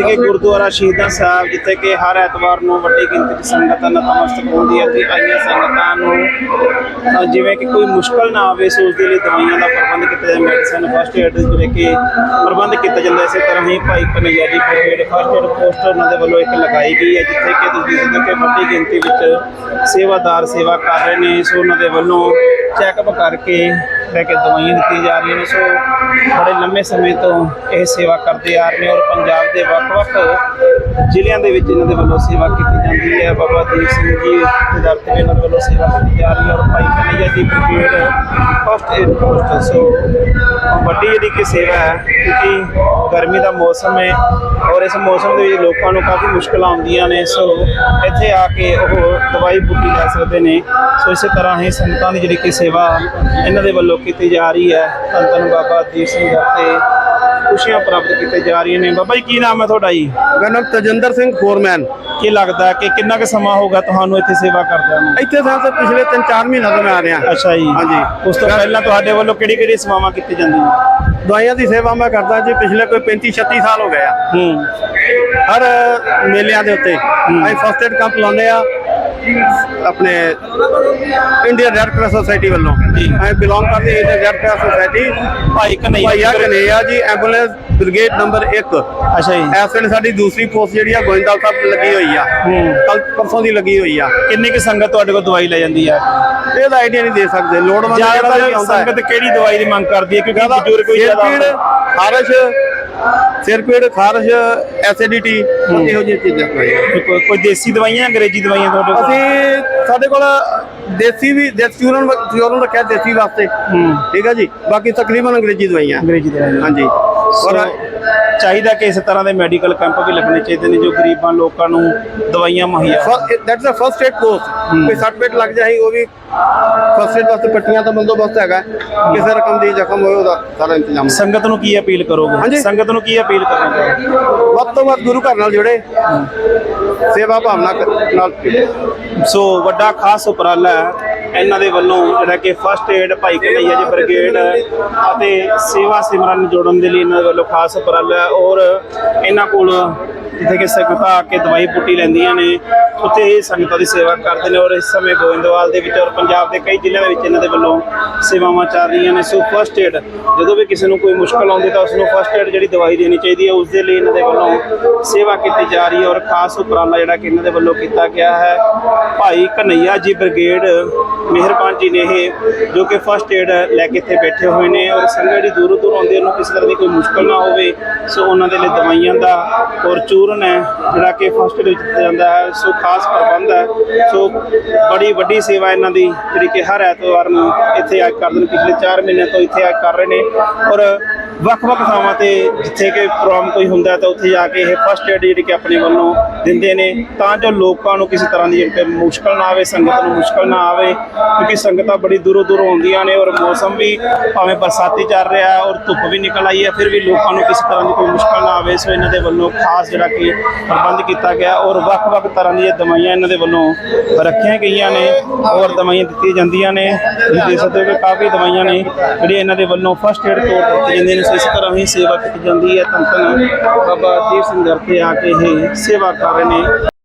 ਜਿੱਥੇ ਕਿ ਗੁਰਦੁਆਰਾ ਸ਼ਹੀਦਾਂ ਸਾਹਿਬ, ਜਿੱਥੇ ਕਿ ਹਰ ਐਤਵਾਰ ਨੂੰ ਵੱਡੀ ਗਿਣਤੀ ਵਿੱਚ ਸੰਗਤਾਂ ਨਤਮਸਤਕ ਹੁੰਦੀ ਹੈ ਤੇ ਆਈਆਂ ਸੰਗਤਾਂ ਨੂੰ ਜਿਵੇਂ ਕਿ ਕੋਈ ਮੁਸ਼ਕਲ ਨਾ ਆਵੇ ਸੋ ਉਸ ਦੇ ਲਈ ਦਵਾਈਆਂ ਦਾ ਪ੍ਰਬੰਧ ਕੀਤਾ ਜਾਂਦਾ, ਮੈਡੀਸਨ ਫਸਟ ਏਡ ਜਿਹੜੇ ਕਿ ਪ੍ਰਬੰਧ ਕੀਤਾ ਜਾਂਦਾ ਇਸੇ ਤਰ੍ਹਾਂ ਹੀ ਭਾਈ ਕਨਈਆ ਜੀ ਪ੍ਰੇਡ ਫਸਟ ਏਡ ਪੋਸਟਰ ਉਹਨਾਂ ਦੇ ਵੱਲੋਂ ਇੱਕ ਲਗਾਈ ਗਈ ਹੈ, ਜਿੱਥੇ ਕਿ ਤੁਸੀਂ ਦੇਖ ਕਿ ਵੱਡੀ ਗਿਣਤੀ ਵਿੱਚ ਸੇਵਾਦਾਰ ਸੇਵਾ ਕਰ ਰਹੇ ਨੇ, ਸੋ ਉਹਨਾਂ ਦੇ ਵੱਲੋਂ ਚੈੱਕਅਪ ਕਰਕੇ ਲੈ ਕੇ ਦਵਾਈਆਂ ਦਿੱਤੀਆਂ ਜਾ ਰਹੀਆਂ ਨੇ। ਸੋ ਬੜੇ ਲੰਮੇ ਸਮੇਂ ਤੋਂ ਇਹ ਸੇਵਾ ਕਰਦੇ ਆ ਰਹੇ ਨੇ ਔਰ ਪੰਜਾਬ ਦੇ ਵੱਖ-ਵੱਖ ਜ਼ਿਲ੍ਹਿਆਂ ਦੇ ਵਿੱਚ ਇਹਨਾਂ ਦੇ ਵੱਲੋਂ ਸੇਵਾ ਕੀਤੀ ਜਾਂਦੀ ਹੈ। ਬਾਬਾ ਦੀਪ ਸਿੰਘ ਜੀ ਦੇ ਦਰ ਤੇ ਇਹਨਾਂ ਦੇ ਵੱਲੋਂ ਸੇਵਾ ਕੀਤੀ ਜਾ ਰਹੀ ਹੈ ਔਰ Bhai Kanhaiya ji brigade first aid post ਸੋ ਵੱਡੀ ਜਿਹੜੀ ਕਿ ਸੇਵਾ ਹੈ, ਕਿਉਂਕਿ ਗਰਮੀ ਦਾ ਮੌਸਮ ਹੈ ਔਰ ਇਸ ਮੌਸਮ ਦੇ ਵਿੱਚ ਲੋਕਾਂ ਨੂੰ ਕਾਫੀ ਮੁਸ਼ਕਲਾਂ ਆਉਂਦੀਆਂ ਨੇ। ਸੋ ਇੱਥੇ ਆ ਕੇ ਉਹ ਦਵਾਈ ਬੂਟੀ ਲੈ ਸਕਦੇ ਨੇ। ਸੋ ਇਸੇ ਤਰ੍ਹਾਂ ਹੀ ਸੰਗਤਾਂ ਦੀ ਜਿਹੜੀ ਕਿ ਸੇਵਾ ਇਹਨਾਂ ਦੇ ਵੱਲੋਂ ਕੀਤੀ ਜਾ ਰਹੀ ਹੈ। ਧੰਨ ਧੰਨ ਬਾਬਾ ਦੀਪ ਸਿੰਘ ਤੇ ਖੁਸ਼ੀਆਂ ਪ੍ਰਾਪਤ ਕੀਤੀਆਂ ਜਾ ਰਹੀਆਂ ਨੇ। ਬਾਬਾ ਜੀ ਕੀ ਨਾਮ ਹੈ ਤੁਹਾਡਾ ਜੀ? ਮੇਰਾ ਨਾਮ ਤਜਿੰਦਰ ਸਿੰਘ ਫੋਰਮੈਨ। ਕੀ ਲੱਗਦਾ ਹੈ ਕਿ ਕਿੰਨਾ ਕੁ ਸਮਾਂ ਹੋਗਾ ਤੁਹਾਨੂੰ ਇੱਥੇ ਸੇਵਾ ਕਰਦਿਆਂ ਨੂੰ? ਇੱਥੇ ਸਾਹਿਬ ਤੋਂ ਪਿਛਲੇ 3-4 ਮਹੀਨਿਆਂ ਤੋਂ ਮੈਂ ਆ ਰਿਹਾ। ਅੱਛਾ ਜੀ। ਹਾਂਜੀ। ਉਸ ਤੋਂ ਪਹਿਲਾਂ ਤੁਹਾਡੇ ਵੱਲੋਂ ਕਿਹੜੀ ਕਿਹੜੀ ਸੇਵਾਵਾਂ ਕੀਤੀ ਜਾਂਦੀਆਂ? ਦਵਾਈਆਂ ਦੀ ਸੇਵਾ ਮੈਂ ਕਰਦਾ ਜੀ ਪਿਛਲੇ ਕੋਈ 35-36 ਸਾਲ ਹੋ ਗਏ ਆ। ਹੂੰ। ਹਰ ਮੇਲਿਆਂ ਦੇ ਉੱਤੇ। ਅਸੀਂ ਫਸਟ ਏਡ ਕੈਂਪ ਲਾਉਂਦੇ ਆ। ਆਪਣੇ ਇੰਡੀਅਨ ਰੈੱਡ ਕਰਾਸ ਸੁਸਾਇਟੀ ਵੱਲੋਂ। ਅਸੀਂ ਬਿਲੋਂਗ ਕਰਦੇ ਇੰਡੀਅਨ ਰੈੱਡ ਕਰਾਸ ਸੁਸਾਇਟੀ। ਭਾਈ ਕਨਈਆ। ਭਾਈਆ ਕਨੇਆ ਜੀ ਐਂਬੂਲੈਂਸ ਬ੍ਰਿਗੇਡ ਨੰਬਰ 1 ਅੱਛਾ ਜੀ। ਇਸ ਵੇਲੇ ਸਾਡੀ ਦੂਸਰੀ ਪੋਸਟ ਜਿਹੜੀ ਆ ਗੋਇੰਦਵਾਲ ਸਾਹਿਬ ਲੱਗੀ ਹੋਈ ਆ। ਕੱਲ ਪਰਸੋਂ ਦੀ ਲੱਗੀ ਹੋਈ ਆ। ਕਿੰਨੀ ਕੁ ਸੰਗਤ ਤੁਹਾਡੇ ਕੋਲ ਦਵਾਈ ਲੈ ਜਾਂਦੀ ਹੈ ਇਹਦਾ ਆਈਡੀਆ ਨਹੀਂ ਦੇ ਸਕਦੇ। ਲੋੜਵੰਦ ਜਿਹੜਾ। ਸੰਗਤ ਕਿਹੜੀ ਦਵਾਈ ਦੀ ਮੰਗ ਕਰਦੀ ਹੈ? ਕਿਉਂਕਿ ਬਜ਼ੁਰਗ ਕੋਈ ਜ਼ਿਆਦਾ ਖਾਰਸ਼ ਸਿਰ ਪੀੜ ਖਾਰਸ਼ ਐਸਿਡਿਟੀ ਇਹੋ ਜਿਹੀਆਂ ਚੀਜ਼ਾਂ ਕੋਈ- ਕੋਈ ਦੇਸੀ ਦਵਾਈਆਂ ਅੰਗਰੇਜ਼ੀ ਦਵਾਈਆਂ ਤੁਹਾਡੇ ਕੋਲ? ਅਸੀਂ ਸਾਡੇ ਕੋਲ ਦੇਸੀ ਵੀ ਦੇਸੀ ਚੂਰਨ ਚੂਰਨ ਰੱਖਿਆ ਦੇਸੀ ਵਾਸਤੇ। ਠੀਕ ਹੈ ਜੀ? ਬਾਕੀ ਤਕਰੀਬਨ ਅੰਗਰੇਜ਼ੀ ਦਵਾਈਆਂ। ਅੰਗਰੇਜ਼ੀ ਦਵਾਈਆਂ। ਹਾਂਜੀ। ਔਰ ਚਾਹੀਦਾ ਕਿ ਇਸ ਤਰ੍ਹਾਂ ਦੇ ਮੈਡੀਕਲ ਕੈਂਪ ਵੀ ਲੱਗਣੇ ਚਾਹੀਦੇ ਨੇ ਜੋ ਗਰੀਬਾਂ ਲੋਕਾਂ ਨੂੰ ਦਵਾਈਆਂ ਮੁਹੱਈਆ that's uh first aid course ਕੋਈ ਸੱਟ ਪੇਟ ਲੱਗ ਜਾਏ ਉਹ ਵੀ ਫਰਸਟ ਏਡ ਵਾਸਤੇ ਪੱਟੀਆਂ ਦਾ ਬੰਦੋਬਸਤ ਹੈਗਾ। ਕਿਸੇ ਰਕਮ ਦੀ ਜ਼ਖਮ ਹੋਏ ਉਹਦਾ ਸਾਰਾ ਇੰਤਜ਼ਾਮ। ਸੰਗਤ ਨੂੰ ਕੀ ਅਪੀਲ ਕਰੋਗੇ। ਸੰਗਤ ਨੂੰ ਕੀ ਅਪੀਲ ਕਰੋਗੇ? ਵੱਧ ਤੋਂ ਵੱਧ ਗੁਰੂ ਘਰ ਨਾਲ ਜੁੜੇ। ਸੇਵਾ ਭਾਵਨਾ ਨਾਲ ਸੋ ਵੱਡਾ ਖਾਸ ਉਪਰਾਲਾ ਹੈ ਇਹਨਾਂ ਦੇ ਵੱਲੋਂ ਜਿਹੜਾ ਕਿ ਫਸਟ ਏਡ ਭਾਈ ਕਨਈਆ ਜੀ ਬ੍ਰਿਗੇਡ ਅਤੇ ਸੇਵਾ ਸਿਮਰਨ ਨੂੰ ਜੋੜਨ ਦੇ ਲਈ ਇਹਨਾਂ ਦੇ ਵੱਲੋਂ ਖਾਸ ਉਪਰਾਲਾ ਔਰ ਇਹਨਾਂ ਕੋਲ ਜਿੱਥੇ ਕਿ ਸੰਗਤਾਂ ਆ ਕੇ ਦਵਾਈ ਬੂਟੀ ਲੈਂਦੀਆਂ ਨੇ, ਉੱਥੇ ਇਹ ਸੰਗਤਾਂ ਦੀ ਸੇਵਾ ਕਰਦੇ ਨੇ ਔਰ ਇਸ ਸਮੇਂ ਗੋਇੰਦਵਾਲ ਦੇ ਵਿੱਚ ਔਰ ਪੰਜਾਬ ਦੇ ਕਈ ਜ਼ਿਲ੍ਹਿਆਂ ਦੇ ਵਿੱਚ ਇਹਨਾਂ ਦੇ ਵੱਲੋਂ ਸੇਵਾਵਾਂ ਚੱਲ ਰਹੀਆਂ ਨੇ। ਸੋ ਫਸਟ ਏਡ ਜਦੋਂ ਵੀ ਕਿਸੇ ਨੂੰ ਕੋਈ ਮੁਸ਼ਕਲ ਆਉਂਦੀ ਤਾਂ ਉਸ ਨੂੰ ਫਸਟ ਏਡ ਜਿਹੜੀ ਦਵਾਈ ਦੇਣੀ ਚਾਹੀਦੀ ਹੈ ਉਸ ਦੇ ਲਈ ਇਹਨਾਂ ਦੇ ਵੱਲੋਂ ਸੇਵਾ ਕੀਤੀ ਜਾ ਰਹੀ ਹੈ ਔਰ ਖਾਸ ਉਪਰਾਲਾ ਜਿਹੜਾ ਕਿ ਇਹਨਾਂ ਦੇ ਵੱਲੋਂ ਕੀਤਾ ਗਿਆ ਹੈ। ਭਾਈ ਕਨਈਆ ਜੀ ਬ੍ਰਿਗੇਡ ਮਿਹਰਬਾਨ ਜੀ ਨੇ ਇਹ, ਜੋ ਕਿ ਫਸਟ ਏਡ ਲੈ ਕੇ ਇੱਥੇ ਬੈਠੇ ਹੋਏ ਨੇ ਔਰ ਸੰਗਤ ਜਿਹੜੀ ਦੂਰੋਂ ਦੂਰ ਆਉਂਦੀ ਹੈ, ਉਹਨੂੰ ਕਿਸੇ ਤਰ੍ਹਾਂ ਦੀ ਕੋਈ ਮੁਸ਼ਕਲ ਨਾ ਹੋਵੇ, ਸੋ ਉਹਨਾਂ ਦੇ ਲਈ ਦਵਾਈਆਂ ਦਾ ਔਰ ਚੂਰਨ ਹੈ, ਜਿਹੜਾ ਕਿ ਫਸਟ ਏਡ ਵਿੱਚ ਦਿੱਤਾ ਜਾਂਦਾ ਹੈ, ਸੋ ਖਾਸ ਪ੍ਰਬੰਧ ਹੈ, ਸੋ ਬੜੀ ਵੱਡੀ ਸੇਵਾ ਇਹਨਾਂ ਦੀ, ਜਿਹੜੀ ਕਿ ਹਰ ਐਤਵਾਰ ਨੂੰ ਇੱਥੇ ਆ ਕਰਦੇ ਨੇ, ਪਿਛਲੇ 4 ਮਹੀਨਿਆਂ ਤੋਂ ਇੱਥੇ ਆ ਕਰ ਰਹੇ ਨੇ ਔਰ ਵੱਖ-ਵੱਖ ਥਾਵਾਂ ਤੇ ਜਿੱਥੇ ਕਿ ਪ੍ਰੋਗਰਾਮ ਕੋਈ ਹੁੰਦਾ ਤਾਂ ਉੱਥੇ ਜਾ ਕੇ ਇਹ ਫਸਟ ਏਡ ਜਿਹੜੀ ਕਿ ਆਪਣੇ ਵੱਲੋਂ ਦਿੰਦੇ ਨੇ। ਤਾਂ ਜੋ ਲੋਕਾਂ ਨੂੰ ਕਿਸੇ ਤਰ੍ਹਾਂ ਦੀ ਜਿਹੜੀ ਕਿ ਮੁਸ਼ਕਲ ਨਾ ਆਵੇ, ਸੰਗਤ ਨੂੰ ਮੁਸ਼ਕਲ ਨਾ ਆਵੇ, ਕਿਉਂਕਿ ਸੰਗਤਾਂ ਬੜੀ ਦੂਰੋਂ ਦੂਰੋਂ ਆਉਂਦੀਆਂ ਨੇ ਔਰ ਮੌਸਮ ਵੀ ਭਾਵੇਂ ਬਰਸਾਤੀ ਚੱਲ ਰਿਹਾ ਔਰ ਧੁੱਪ ਵੀ ਨਿਕਲ ਆਈ ਹੈ, ਫਿਰ ਵੀ ਲੋਕਾਂ ਨੂੰ ਕਿਸੇ ਤਰ੍ਹਾਂ ਦੀ ਕੋਈ ਮੁਸ਼ਕਲ ਨਾ ਆਵੇ। ਸੋ ਇਹਨਾਂ ਦੇ ਵੱਲੋਂ ਖਾਸ ਜਿਹੜਾ ਕਿ ਪ੍ਰਬੰਧ ਕੀਤਾ ਗਿਆ ਔਰ ਵੱਖ-ਵੱਖ ਤਰ੍ਹਾਂ ਦੀਆਂ ਦਵਾਈਆਂ ਇਹਨਾਂ ਦੇ ਵੱਲੋਂ ਰੱਖੀਆਂ ਗਈਆਂ ਨੇ ਔਰ ਦਵਾਈਆਂ ਦਿੱਤੀਆਂ ਜਾਂਦੀਆਂ ਨੇ। ਤੁਸੀਂ ਦੇਖ ਸਕਦੇ ਹੋ ਕਿ ਕਾਫੀ ਦਵਾਈਆਂ ਨੇ ਜਿਹੜੀਆਂ ਇਹਨਾਂ ਦੇ ਵੱਲੋਂ ਫਸਟ ਏਡ ਤੌਰ ਦਿੱਤੀ ਜਾਂਦੀਆਂ ਨੇ। ਇਸ ਤਰ੍ਹਾਂ ਹੀ ਸੇਵਾ ਕੀਤੀ ਜਾਂਦੀ ਹੈ। ਧੰਨ ਧੰਨ ਬਾਬਾ ਦੀਪ ਸਿੰਘ ਦਰ ਤੇ ਆ ਕੇ ਇਹ ਸੇਵਾ ਕਰ ਰਹੇ ਨੇ।